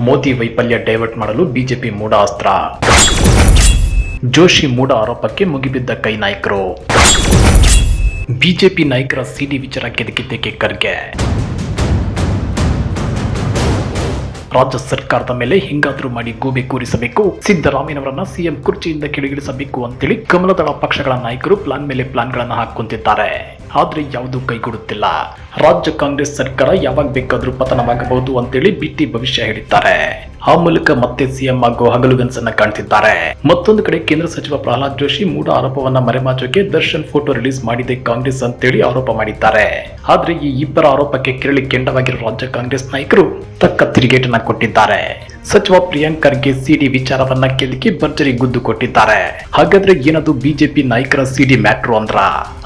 ಮೋದಿ ವೈಫಲ್ಯ ಡೈವರ್ಟ್ ಮಾಡಲು ಬಿಜೆಪಿ ಮೂಢ ಅಸ್ತ್ರ ಜೋಶಿ ಮೂಢ ಆರೋಪಕ್ಕೆ ಮುಗಿಬಿದ್ದ ಕೈ ನಾಯಕರು. ಬಿಜೆಪಿ ನಾಯಕರ ಸಿಡಿ ವಿಚಾರ ಕೆದಕಿದ್ದಕ್ಕೆ ಖರ್ಗೆ. ರಾಜ್ಯ ಸರ್ಕಾರದ ಮೇಲೆ ಹೆಂಗಾದರೂ ಮಾಡಿ ಗೂಬೆ ಕೂರಿಸಬೇಕು. ಸಿದ್ದರಾಮಯ್ಯನವರನ್ನ ಸಿಎಂ ಕುರ್ಚಿಯಿಂದ ಕೆಳಗಿಳಿಸಬೇಕು ಅಂತೇಳಿ ಕಮಲದಳ ಪಕ್ಷಗಳ ನಾಯಕರು ಪ್ಲಾನ್ ಮೇಲೆ ಪ್ಲಾನ್ಗಳನ್ನು ಹಾಕುತ್ತಿದ್ದಾರೆ. ಆದ್ರೆ ಯಾವುದೂ ಕೈಗೂಡುತ್ತಿಲ್ಲ. ರಾಜ್ಯ ಕಾಂಗ್ರೆಸ್ ಸರ್ಕಾರ ಯಾವಾಗ ಬೇಕಾದರೂ ಪತನವಾಗಬಹುದು ಅಂತೇಳಿ ಬಿಟ್ಟಿ ಭವಿಷ್ಯ ಹೇಳಿದ್ದಾರೆ. ಆ ಮೂಲಕ ಮತ್ತೆ ಸಿಎಂ ಆಗುವ ಹಗಲುಗನ್ಸನ್ನ ಕಾಣ್ತಿದ್ದಾರೆ. ಮತ್ತೊಂದು ಕಡೆ ಕೇಂದ್ರ ಸಚಿವ ಪ್ರಹ್ಲಾದ್ ಜೋಶಿ ಮೂಡ ಆರೋಪವನ್ನ ಮರೆಮಾಚೋಕೆ ದರ್ಶನ್ ಫೋಟೋ ರಿಲೀಸ್ ಮಾಡಿದೆ ಕಾಂಗ್ರೆಸ್ ಅಂತೇಳಿ ಆರೋಪ ಮಾಡಿದ್ದಾರೆ. ಆದ್ರೆ ಈ ಇಬ್ಬರ ಆರೋಪಕ್ಕೆ ಕಿರಳಿ ಕೆಂಡವಾಗಿರುವ ರಾಜ್ಯ ಕಾಂಗ್ರೆಸ್ ನಾಯಕರು ತಕ್ಕ ತಿರುಗೇಟನ್ನ ಕೊಟ್ಟಿದ್ದಾರೆ. ಸಚಿವ ಪ್ರಿಯಾಂಕ್ ಖರ್ಗೆ ಸಿಡಿ ವಿಚಾರವನ್ನ ಕೆದಕಿ ಭರ್ಜರಿ ಗುದ್ದು ಕೊಟ್ಟಿದ್ದಾರೆ. ಹಾಗಾದ್ರೆ ಏನದು ಬಿಜೆಪಿ ನಾಯಕರ ಸಿಡಿ ಮ್ಯಾಟ್ರು ಅಂದ್ರ?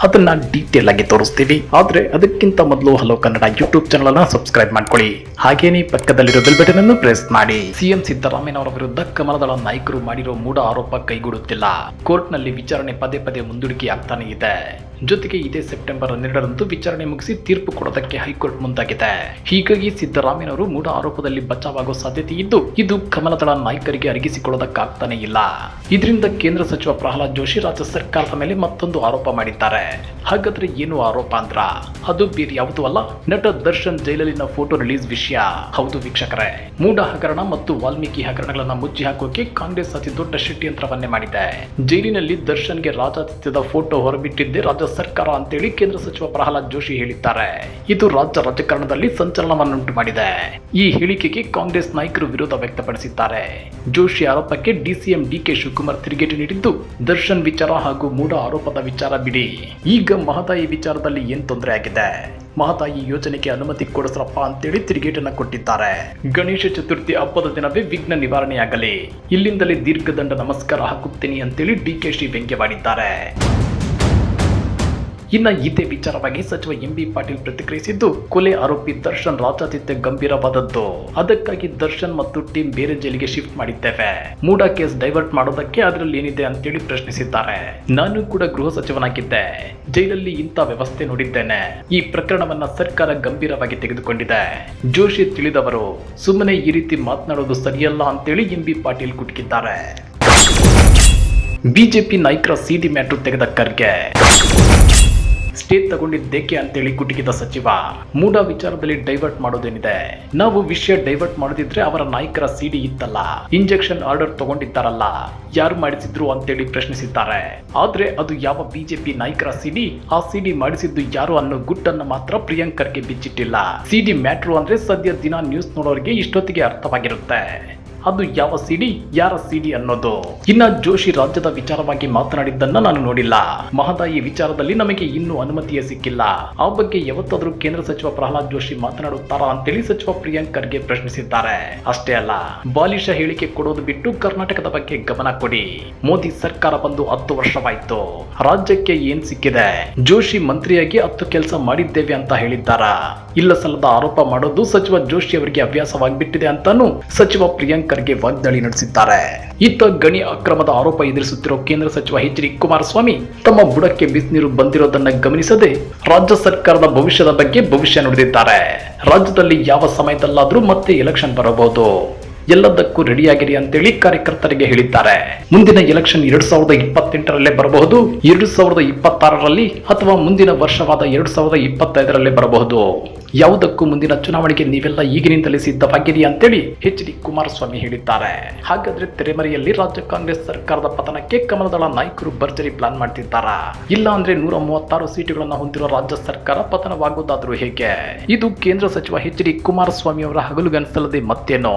ಅದನ್ನ ಡೀಟೇಲ್ ಆಗಿ ತೋರಿಸ್ತೀವಿ. ಆದ್ರೆ ಅದಕ್ಕಿಂತ ಮೊದಲು ಹಲೋ ಕನ್ನಡ ಯೂಟ್ಯೂಬ್ ಚಾನಲ್ ಅನ್ನ ಸಬ್ಸ್ಕ್ರೈಬ್ ಮಾಡ್ಕೊಳ್ಳಿ. ಹಾಗೇನೇ ಪಕ್ಕದಲ್ಲಿರೋ ಬೆಲ್ ಬಟನ್ ಅನ್ನು ಪ್ರೆಸ್ ಮಾಡಿ. ಸಿಎಂ ಸಿದ್ದರಾಮಯ್ಯನವರ ವಿರುದ್ಧ ಕಮಲದಳ ನಾಯಕರು ಮಾಡಿರೋ ಮೂಢ ಆರೋಪ ಕೈಗೂಡುತ್ತಿಲ್ಲ ಕೋರ್ಟ್ನಲ್ಲಿ ವಿಚಾರಣೆ ಪದೇ ಪದೇ ಮುಂದೂಡಿಕೆ ಆಗ್ತಾನೆ ಇದೆ. ಜೊತೆಗೆ ಇದೇ ಸೆಪ್ಟೆಂಬರ್ ಹನ್ನೆರಡರಂದು ವಿಚಾರಣೆ ಮುಗಿಸಿ ತೀರ್ಪು ಕೊಡೋದಕ್ಕೆ ಹೈಕೋರ್ಟ್ ಮುಂದಾಗಿದೆ. ಹೀಗಾಗಿ ಸಿದ್ದರಾಮಯ್ಯನವರು ಮೂಢ ಆರೋಪದಲ್ಲಿ ಬಚಾವಾಗೋ ಸಾಧ್ಯತೆ ಇದ್ದು ಇದು ಕಮಲದಳ ನಾಯಕರಿಗೆ ಅರಗಿಸಿಕೊಳ್ಳೋದಕ್ಕಾಗ್ತಾನೆ ಇಲ್ಲ. ಇದರಿಂದ ಕೇಂದ್ರ ಸಚಿವ ಪ್ರಹ್ಲಾದ್ ಜೋಶಿ ರಾಜ್ಯ ಸರ್ಕಾರದ ಮೇಲೆ ಮತ್ತೊಂದು ಆರೋಪ ಮಾಡಿದ್ದಾರೆ. ಹಾಗಾದ್ರೆ ಏನು ಆರೋಪ ಅಂದ್ರ? ಅದು ಬೇರೆ ಯಾವುದೂ ಅಲ್ಲ, ನಟ ದರ್ಶನ್ ಜೈಲಲ್ಲಿನ ಫೋಟೋ ರಿಲೀಸ್ ವಿಷಯ. ಹೌದು ವೀಕ್ಷಕರೇ, ಮೂಢ ಹಗರಣ ಮತ್ತು ವಾಲ್ಮೀಕಿ ಹಗರಣಗಳನ್ನ ಮುಚ್ಚಿ ಹಾಕೋಕೆ ಕಾಂಗ್ರೆಸ್ ಅತಿ ದೊಡ್ಡ ಷಡ್ಯಂತ್ರವನ್ನೇ ಮಾಡಿದೆ. ಜೈಲಿನಲ್ಲಿ ದರ್ಶನ್ಗೆ ರಾಜಾತಿಥ್ಯದ ಫೋಟೋ ಹೊರಬಿಟ್ಟಿದ್ದೇ ರಾಜ್ಯ ಸರ್ಕಾರ ಅಂತೇಳಿ ಕೇಂದ್ರ ಸಚಿವ ಪ್ರಹ್ಲಾದ್ ಜೋಶಿ ಹೇಳಿದ್ದಾರೆ. ಇದು ರಾಜ್ಯ ರಾಜಕಾರಣದಲ್ಲಿ ಸಂಚಲನವನ್ನುಂಟು ಮಾಡಿದೆ. ಈ ಹೇಳಿಕೆಗೆ ಕಾಂಗ್ರೆಸ್ ನಾಯಕರು ವಿರೋಧ ವ್ಯಕ್ತಪಡಿಸಿದ್ದಾರೆ. ಜೋಶಿ ಆರೋಪಕ್ಕೆ ಡಿಸಿಎಂ ಡಿಕೆ ಶಿವಕುಮಾರ್ ತಿರುಗೇಟು ನೀಡಿದ್ದು, ದರ್ಶನ್ ವಿಚಾರ ಹಾಗೂ ಮೂಢ ಆರೋಪದ ವಿಚಾರ ಬಿಡಿ. ಈಗ ಮಹದಾಯಿ ವಿಚಾರದಲ್ಲಿ ಏನ್ ತೊಂದರೆ ಆಗಿದೆ? ಮಹದಾಯಿ ಯೋಜನೆಗೆ ಅನುಮತಿ ಕೊಡಿಸ್ರಪ್ಪ ಅಂತೇಳಿ ತಿರುಗೇಟನ್ನ ಕೊಟ್ಟಿದ್ದಾರೆ. ಗಣೇಶ ಚತುರ್ಥಿ ಹಬ್ಬದ ದಿನವೇ ವಿಘ್ನ ನಿವಾರಣೆಯಾಗಲಿ. ಇಲ್ಲಿಂದಲೇ ದೀರ್ಘದಂಡ ನಮಸ್ಕಾರ ಹಾಕುತ್ತೀನಿ ಅಂತೇಳಿ ಡಿಕೆಶಿ ವ್ಯಂಗ್ಯವಾಡಿದ್ದಾರೆ. ಇನ್ನ ಇದೇ ವಿಚಾರವಾಗಿ ಸಚಿವ ಎಂ ಬಿ ಪಾಟೀಲ್ ಪ್ರತಿಕ್ರಿಯಿಸಿದ್ದು, ಕೊಲೆ ಆರೋಪಿ ದರ್ಶನ್ ರಾಜಾತಿಥ್ಯ ಗಂಭೀರವಾದದ್ದು. ಅದಕ್ಕಾಗಿ ದರ್ಶನ್ ಮತ್ತು ಟೀಮ್ ಬೇರೆ ಜೈಲಿಗೆ ಶಿಫ್ಟ್ ಮಾಡಿದ್ದೇವೆ. ಮೂಡ ಕೇಸ್ ಡೈವರ್ಟ್ ಮಾಡೋದಕ್ಕೆ ಅದರಲ್ಲಿ ಏನಿದೆ ಅಂತೇಳಿ ಪ್ರಶ್ನಿಸಿದ್ದಾರೆ. ನಾನು ಕೂಡ ಗೃಹ ಸಚಿವನಾಗಿದ್ದೆ. ಜೈಲಲ್ಲಿ ಇಂಥ ವ್ಯವಸ್ಥೆ ನೋಡಿದ್ದೇನೆ. ಈ ಪ್ರಕರಣವನ್ನ ಸರ್ಕಾರ ಗಂಭೀರವಾಗಿ ತೆಗೆದುಕೊಂಡಿದೆ. ಜೋಶಿ ತಿಳಿದವರು ಸುಮ್ಮನೆ ಈ ರೀತಿ ಮಾತನಾಡೋದು ಸರಿಯಲ್ಲ ಅಂತೇಳಿ ಎಂ ಬಿ ಪಾಟೀಲ್ ಕುಟುಕಿದ್ದಾರೆ. ಬಿಜೆಪಿ ನಾಯಕರ ಸಿಡಿ ಮ್ಯಾಟ್ರು ತೆಗೆದ ಖರ್ಗೆ. ಸ್ಟೇ ತಗೊಂಡಿದ್ದೇಕೆ ಅಂತೇಳಿ ಕುಟುಕಿದ ಸಚಿವ. ಮೂಡ ವಿಚಾರದಲ್ಲಿ ಡೈವರ್ಟ್ ಮಾಡೋದೇನಿದೆ? ನಾವು ವಿಷಯ ಡೈವರ್ಟ್ ಮಾಡದಿದ್ರೆ ಅವರ ನಾಯಕರ ಸಿಡಿ ಇತ್ತಲ್ಲ. ಇಂಜೆಕ್ಷನ್ ಆರ್ಡರ್ ತಗೊಂಡಿದ್ದಾರಲ್ಲ. ಯಾರು ಮಾಡಿಸಿದ್ರು ಅಂತೇಳಿ ಪ್ರಶ್ನಿಸಿದ್ದಾರೆ. ಆದ್ರೆ ಅದು ಯಾವ ಬಿಜೆಪಿ ನಾಯಕರ ಸಿಡಿ? ಆ ಸಿಡಿ ಮಾಡಿಸಿದ್ದು ಯಾರು ಅನ್ನೋ ಗುಟ್ಟನ್ನು ಮಾತ್ರ ಪ್ರಿಯಾಂಕರ್ಗೆ ಬಿಚ್ಚಿಟ್ಟಿಲ್ಲ. ಸಿಡಿ ಮ್ಯಾಟ್ರು ಅಂದ್ರೆ ಸದ್ಯ ದಿನ ನ್ಯೂಸ್ ನೋಡೋರಿಗೆ ಇಷ್ಟೊತ್ತಿಗೆ ಅರ್ಥವಾಗಿರುತ್ತೆ. ಅದು ಯಾವ ಸಿಡಿ, ಯಾರ ಸಿಡಿ ಅನ್ನೋದು. ಇನ್ನ ಜೋಶಿ ರಾಜ್ಯದ ವಿಚಾರವಾಗಿ ಮಾತನಾಡಿದ್ದನ್ನ ನಾನು ನೋಡಿಲ್ಲ. ಮಹದಾಯಿ ವಿಚಾರದಲ್ಲಿ ನಮಗೆ ಇನ್ನೂ ಅನುಮತಿಯೇ ಸಿಕ್ಕಿಲ್ಲ. ಆ ಬಗ್ಗೆ ಯಾವತ್ತಾದ್ರೂ ಕೇಂದ್ರ ಸಚಿವ ಪ್ರಹ್ಲಾದ್ ಜೋಶಿ ಮಾತನಾಡುತ್ತಾರಾ ಅಂತೇಳಿ ಸಚಿವ ಪ್ರಿಯಾಂಕ್ ಖರ್ಗೆ ಪ್ರಶ್ನಿಸಿದ್ದಾರೆ. ಅಷ್ಟೇ ಅಲ್ಲ, ಬಾಲಿಶ ಹೇಳಿಕೆ ಕೊಡೋದು ಬಿಟ್ಟು ಕರ್ನಾಟಕದ ಬಗ್ಗೆ ಗಮನ ಕೊಡಿ. ಮೋದಿ ಸರ್ಕಾರ ಬಂದು ಹತ್ತು ವರ್ಷವಾಯ್ತು. ರಾಜ್ಯಕ್ಕೆ ಏನ್ ಸಿಕ್ಕಿದೆ? ಜೋಶಿ ಮಂತ್ರಿಯಾಗಿ ಹತ್ತು ಕೆಲಸ ಮಾಡಿದ್ದೇವೆ ಅಂತ ಹೇಳಿದ್ದಾರಾ? ಇಲ್ಲ ಸಲ್ಲದ ಆರೋಪ ಮಾಡೋದು ಸಚಿವ ಜೋಶಿ ಅವರಿಗೆ ಅಭ್ಯಾಸವಾಗಿಬಿಟ್ಟಿದೆ ಅಂತಾನು ಸಚಿವ ಪ್ರಿಯಾಂಕ್ ಖರ್ಗೆ ವಾಗ್ದಾಳಿ ನಡೆಸಿದ್ದಾರೆ. ಇತ್ತ ಗಣಿ ಅಕ್ರಮದ ಆರೋಪ ಎದುರಿಸುತ್ತಿರುವ ಕೇಂದ್ರ ಸಚಿವ ಎಚ್ ಡಿ ಕುಮಾರಸ್ವಾಮಿ ತಮ್ಮ ಬುಡಕ್ಕೆ ಬಿಸಿನೀರು ಬಂದಿರೋದನ್ನ ಗಮನಿಸದೆ ರಾಜ್ಯ ಸರ್ಕಾರದ ಭವಿಷ್ಯದ ಬಗ್ಗೆ ಭವಿಷ್ಯ ನುಡಿದಿದ್ದಾರೆ. ರಾಜ್ಯದಲ್ಲಿ ಯಾವ ಸಮಯದಲ್ಲಾದರೂ ಮತ್ತೆ ಎಲೆಕ್ಷನ್ ಬರಬಹುದು. ಎಲ್ಲದಕ್ಕೂ ರೆಡಿಯಾಗಿರಿ ಅಂತೇಳಿ ಕಾರ್ಯಕರ್ತರಿಗೆ ಹೇಳಿದ್ದಾರೆ. ಮುಂದಿನ ಎಲೆಕ್ಷನ್ ಎರಡ್ ಸಾವಿರದ ಇಪ್ಪತ್ತೆಂಟರಲ್ಲೇ ಬರಬಹುದು, ಎರಡು ಸಾವಿರದ ಇಪ್ಪತ್ತಾರರಲ್ಲಿ ಅಥವಾ ಮುಂದಿನ ವರ್ಷವಾದ ಎರಡ್ ಸಾವಿರದ ಇಪ್ಪತ್ತೈದರಲ್ಲೇ ಬರಬಹುದು. ಯಾವುದಕ್ಕೂ ಮುಂದಿನ ಚುನಾವಣೆಗೆ ನೀವೆಲ್ಲ ಈಗಿನಿಂದಲೇ ಸಿದ್ಧವಾಗಿರಿ ಅಂತೇಳಿ ಎಚ್ ಡಿ ಕುಮಾರಸ್ವಾಮಿ ಹೇಳಿದ್ದಾರೆ. ಹಾಗಾದ್ರೆ ತೆರೆಮರೆಯಲ್ಲಿ ರಾಜ್ಯ ಕಾಂಗ್ರೆಸ್ ಸರ್ಕಾರದ ಪತನಕ್ಕೆ ಕಮಲದಳ ನಾಯಕರು ಭರ್ಜರಿ ಪ್ಲಾನ್ ಮಾಡ್ತಿದ್ದಾರಾ? ಇಲ್ಲ ಅಂದ್ರೆ ನೂರ ಮೂವತ್ತಾರು ಸೀಟುಗಳನ್ನು ಹೊಂದಿರುವ ರಾಜ್ಯ ಸರ್ಕಾರ ಪತನವಾಗುವುದಾದ್ರೂ ಹೇಗೆ? ಇದು ಕೇಂದ್ರ ಸಚಿವ ಎಚ್ ಡಿ ಕುಮಾರಸ್ವಾಮಿ ಅವರ ಹಗಲುಗನಸಲ್ಲದೆ ಮತ್ತೇನೋ?